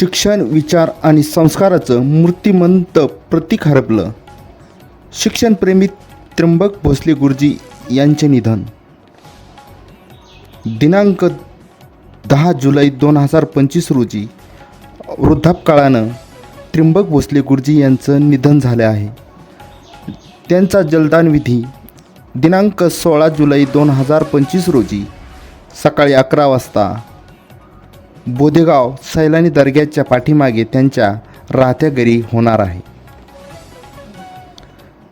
शिक्षण विचार आणि संस्काराचं मूर्तिमंत प्रतीक हरपलं. शिक्षणप्रेमी त्र्यंबक भोसले गुरुजी यांचे निधन. दिनांक दहा जुलै दोन हजार पंचवीस रोजी वृद्धापकाळानं त्र्यंबक भोसले गुरुजी यांचं निधन झालं आहे. त्यांचा जलदान विधी दिनांक सोळा जुलै दोन हजार पंचवीस रोजी सकाळी अकरा वाजता बोदेगाव सैलानी दर्ग्याच्या पाठीमागे त्यांच्या राहत्या घरी होणार आहे.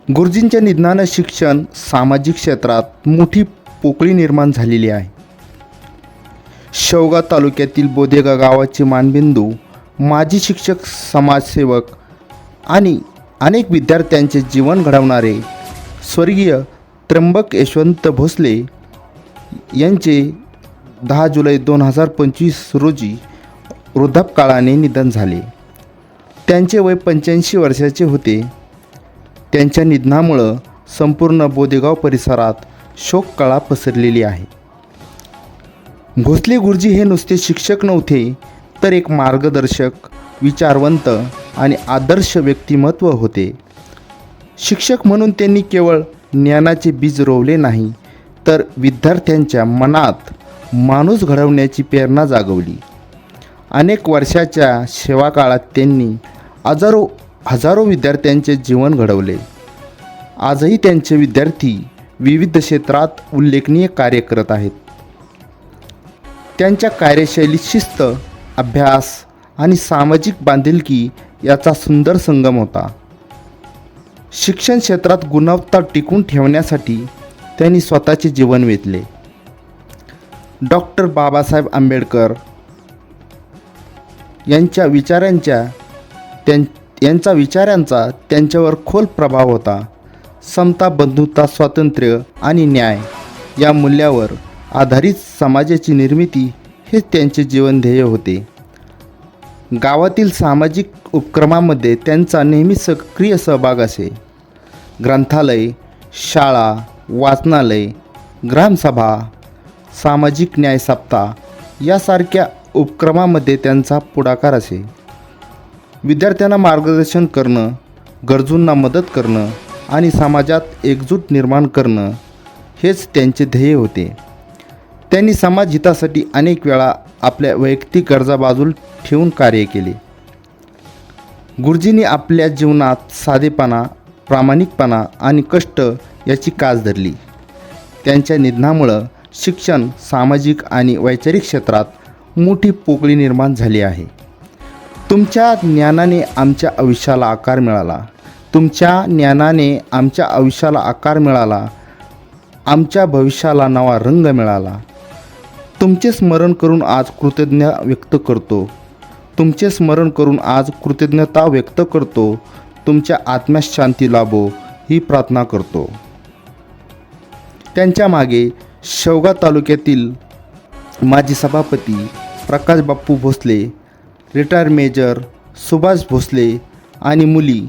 गुरुजींच्या निधनानं शिक्षण सामाजिक क्षेत्रात मोठी पोकळी निर्माण झालेली आहे. शेवगाव तालुक्यातील बोदेगाव गावाचे मानबिंदू माजी शिक्षक समाजसेवक आणि अनेक विद्यार्थ्यांचे जीवन घडवणारे स्वर्गीय त्र्यंबक यशवंत भोसले यांचे दहा जुलै दोन हजार पंचवीस रोजी वृद्धापकाळाने निधन झाले. त्यांचे वय पंच्याऐंशी वर्षाचे होते. त्यांच्या निधनामुळं संपूर्ण बोदेगाव परिसरात शोककळा पसरलेली आहे. भोसले गुरुजी हे नुसते शिक्षक नव्हते तर एक मार्गदर्शक विचारवंत आणि आदर्श व्यक्तिमत्व होते. शिक्षक म्हणून त्यांनी केवळ ज्ञानाचे बीज रोवले नाही तर विद्यार्थ्यांच्या मनात माणूस घडवण्याची प्रेरणा जागवली. अनेक वर्षाच्या सेवाकाळात त्यांनी हजारो हजारो विद्यार्थ्यांचे जीवन घडवले. आजही त्यांचे विद्यार्थी विविध क्षेत्रात उल्लेखनीय कार्य करत आहेत. त्यांच्या कार्यशैलीत शिस्त अभ्यास आणि सामाजिक बांधिलकी याचा सुंदर संगम होता. शिक्षण क्षेत्रात गुणवत्ता टिकून ठेवण्यासाठी त्यांनी स्वतःचे जीवन वेचले डॉक्टर बाबासाहेब आंबेडकर यांच्या विचारांच्या त्यां यांचा विचारांचा त्यांच्यावर खोल प्रभाव होता. समता बंधुता स्वातंत्र्य आणि न्याय या मूल्यावर आधारित समाजाची निर्मिती हे त्यांचे जीवन ध्येय होते. गावातील सामाजिक उपक्रमामध्ये त्यांचा नेहमी सक्रिय सहभाग असे. ग्रंथालय शाळा वाचनालय ग्रामसभा सामाजिक न्याय सप्ताह यासारख्या उपक्रमामध्ये त्यांचा पुढाकार असे. विद्यार्थ्यांना मार्गदर्शन करणं गरजूंना मदत करणं आणि समाजात एकजूट निर्माण करणं हेच त्यांचे ध्येय होते. त्यांनी समाज हितासाठी अनेक वेळा आपल्या वैयक्तिक गरजा बाजूला ठेवून कार्य केले. गुरुजींनी आपल्या जीवनात साधेपणा प्रामाणिकपणा आणि कष्ट याची कास धरली. त्यांच्या निधनामुळं शिक्षण सामाजिक आणि वैचारिक क्षेत्रात मोठी पोकळी निर्माण झाली आहे. तुमच्या ज्ञानाने आमच्या आयुष्याला आकार मिळाला. तुमच्या ज्ञानाने आमच्या आयुष्याला आकार मिळाला. आमच्या भविष्याला नवा रंग मिळाला. तुमचे स्मरण करून आज कृतज्ञ व्यक्त करतो. तुमचे स्मरण करून आज कृतज्ञता व्यक्त करतो. तुमच्या आत्म्यास शांती लाभो ही प्रार्थना करतो. त्यांच्या मागे शेवगा तालुक्यातील माजी सभापती प्रकाश बाप्पू भोसले रिटायर मेजर सुभाष भोसले आणि मुली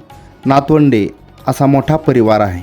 नातवंडे असा मोठा परिवार आहे.